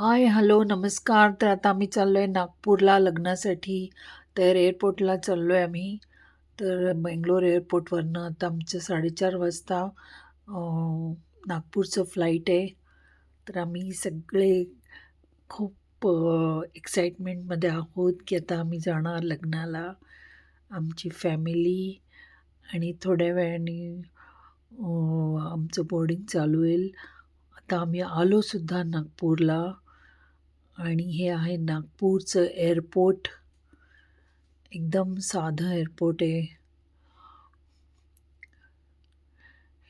Hi hello नमस्कार. तर आता आम्ही चाललो आहे नागपूरला लग्नासाठी. तर एअरपोर्टला चाललो आहे आम्ही. तर बेंगलोर एअरपोर्टवरनं आता आमचं साडेचार वाजता नागपूरचं फ्लाईट आहे. तर आम्ही सगळे खूप एक्साइटमेंटमध्ये आहोत की आता आम्ही जाणार लग्नाला. आमची फॅमिली आणि थोड्या वेळाने आमचं बोर्डिंग चालू होईल. आता आम्ही आलोसुद्धा नागपूरला. आणि हे आहे नागपूरचं एअरपोर्ट एकदम साधं एअरपोर्ट आहे.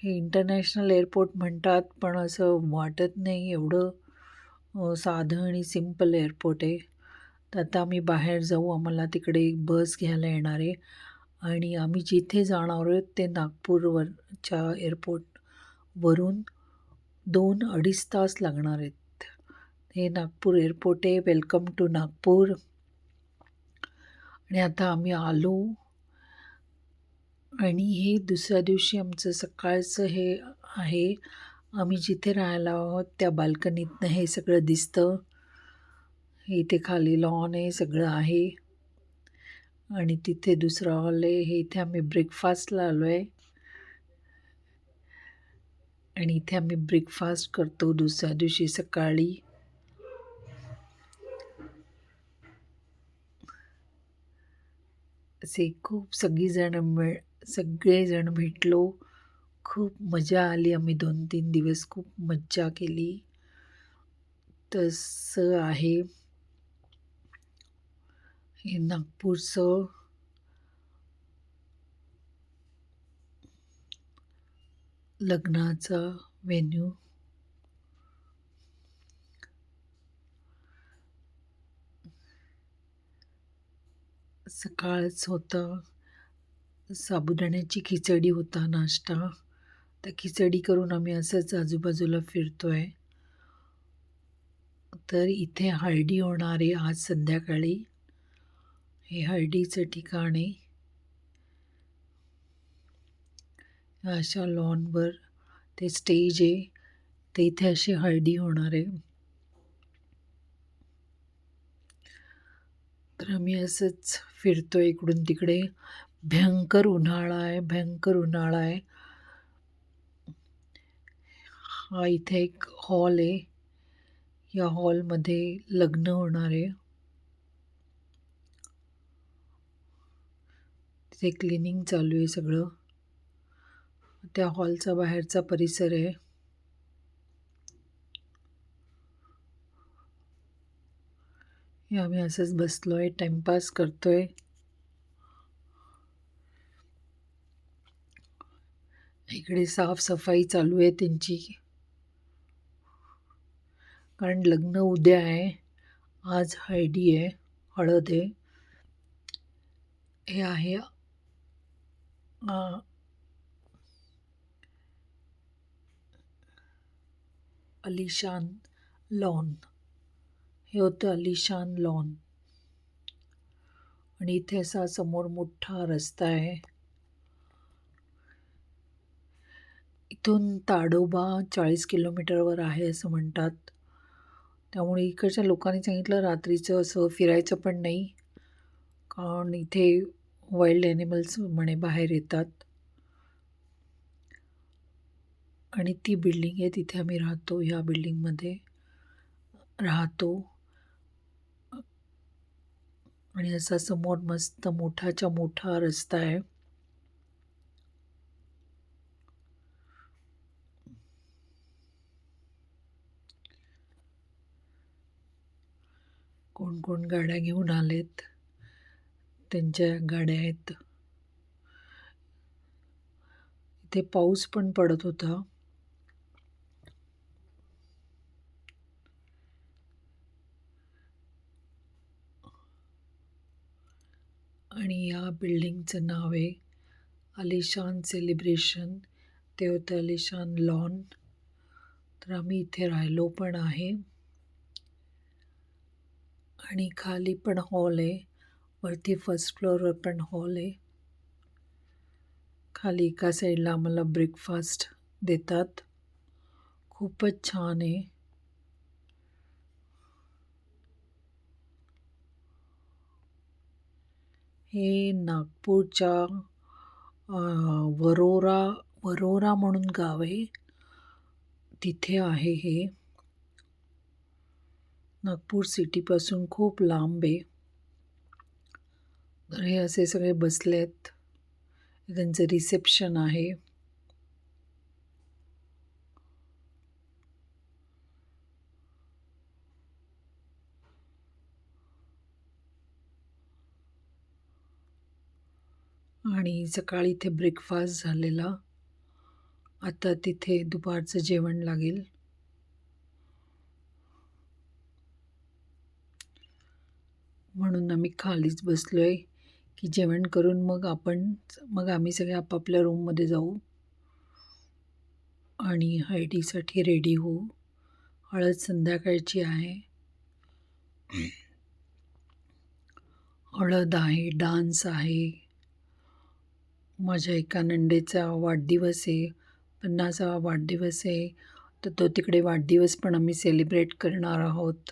हे इंटरनॅशनल एअरपोर्ट म्हणतात पण असं वाटत नाही एवढं साधं आणि सिंपल एअरपोर्ट आहे. तर आता आम्ही बाहेर जाऊ आम्हाला तिकडे एक बस घ्यायला येणार आहे. आणि आम्ही जिथे जाणार आहोत ते नागपूरवरच्या एअरपोर्टवरून दोन अडीच तास लागणार आहेत. हे नागपूर एअरपोर्ट आहे. Welcome to Nagpur. आणि आता आम्ही आलो. आणि हे दुसऱ्या दिवशी आमचं सकाळचं हे आहे. आम्ही जिथे राहायला आहोत त्या बाल्कनीतनं हे सगळं दिसतं. इथे खाली लॉन आहे सगळं आहे. आणि तिथे दुसरा हॉल आहे. हे इथे आम्ही ब्रेकफास्टला आलो आहे. आणि इथे आम्ही ब्रेकफास्ट करतो दुसऱ्या दिवशी सकाळी. असे खूप सगळीजण मिळ सगळेजण भेटलो. खूप मजा आली आम्ही दोन तीन दिवस. खूप मज्जा केली. तसं आहे. हे नागपूरचं लग्नाचा व्हेन्यू सकाळच होतं. साबुदाण्याची खिचडी होता नाश्ता. त्या खिचडी करून आम्ही असंच आजूबाजूला फिरतो आहे तर इथे हळदी होणार आहे आज संध्याकाळी. हे हळदीचं ठिकाण आहे. अशा लॉनवर ते स्टेज आहे. ते इथे अशी हळदी होणार आहे. तर आम्ही असंच फिरतो इकडून तिकडे. भयंकर उन्हाळा आहे भयंकर उन्हाळा आहे. हा इथे एक हॉल आहे. या हॉलमध्ये लग्न होणार आहे. तिथे क्लिनिंग चालू आहे सगळं. त्या हॉलचा बाहेरचा परिसर आहे. हे आम्ही असंच बसलो आहे टाईमपास करतो आहे इकडे साफसफाई चालू आहे त्यांची. कारण लग्न उद्या आहे. आज हळदी आहे हळद आहे. हे आहे अलिशान लॉन. हे होतं अलिशान लॉन. आणि इथे असा समोर मोठा रस्ता आहे. इथून ताडोबा चाळीस किलोमीटरवर आहे असं म्हणतात. त्यामुळे इकडच्या लोकांनी सांगितलं रात्रीचं असं फिरायचं पण नाही कारण इथे वाईल्ड ॲनिमल्स म्हणे बाहेर येतात. आणि ती बिल्डिंग आहे तिथे आम्ही राहतो ह्या बिल्डिंगमध्ये राहतो. आणि असा समोर मस्त मोठाच्या मोठा रस्ता आहे. कोण कोण गाड्या घेऊन आलेत. त्यांच्या गाड्या आहेत. इथे पाऊस पण पडत होता. आणि या बिल्डिंगचं नाव आहे अलिशान सेलिब्रेशन ते होतं अलिशान लॉन. तर आम्ही इथे राहिलो पण आहे. आणि खाली पण हॉल आहे. वरती फर्स्ट फ्लोअरवर पण हॉल आहे. खाली एका साईडला आम्हाला ब्रेकफास्ट देतात. खूपच छान आहे. हे नागपूरच्या वरोरा वरोरा म्हणून गाव आहे. तिथे आहे हे. नागपूर सिटीपासून खूप लांब आहे. तर हे असे सगळे बसले आहेत त्यांचं रिसेप्शन आहे. आणि सकाळी इथे ब्रेकफास्ट झालेला. आता तिथे दुपारचं जेवण लागेल. म्हणून आम्ही खालीच बसलो आहे की जेवण करून मग आपण मग आम्ही सगळे आपापल्या रूममध्ये जाऊ. आणि हळदीसाठी रेडी होऊ. हळद संध्याकाळची आहे. हळद आहे डान्स आहे. माझ्या एका नंडेचा वाढदिवस आहे पन्नासावा वाढदिवस आहे तर तो तिकडे वाढदिवस पण आम्ही सेलिब्रेट करणार आहोत.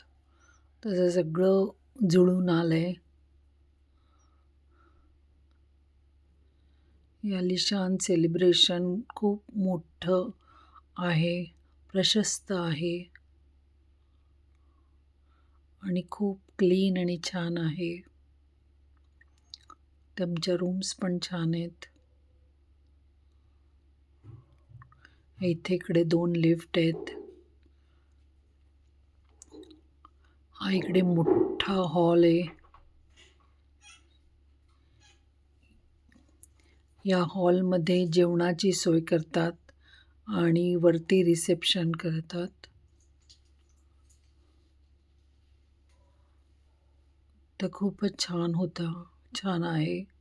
तसं सगळं जुळून आलं आहे यालिशान सेलिब्रेशन खूप मोठं आहे प्रशस्त आहे. आणि खूप क्लीन आणि छान आहे. त्यांच्या रूम्स पण छान आहेत. इथे इकडे दोन लिफ्ट आहेत. हा इकडे मोठा हॉल आहे. या हॉलमध्ये जेवणाची सोय करतात आणि वरती रिसेप्शन करतात. तर खूपच छान होता. छान आहे.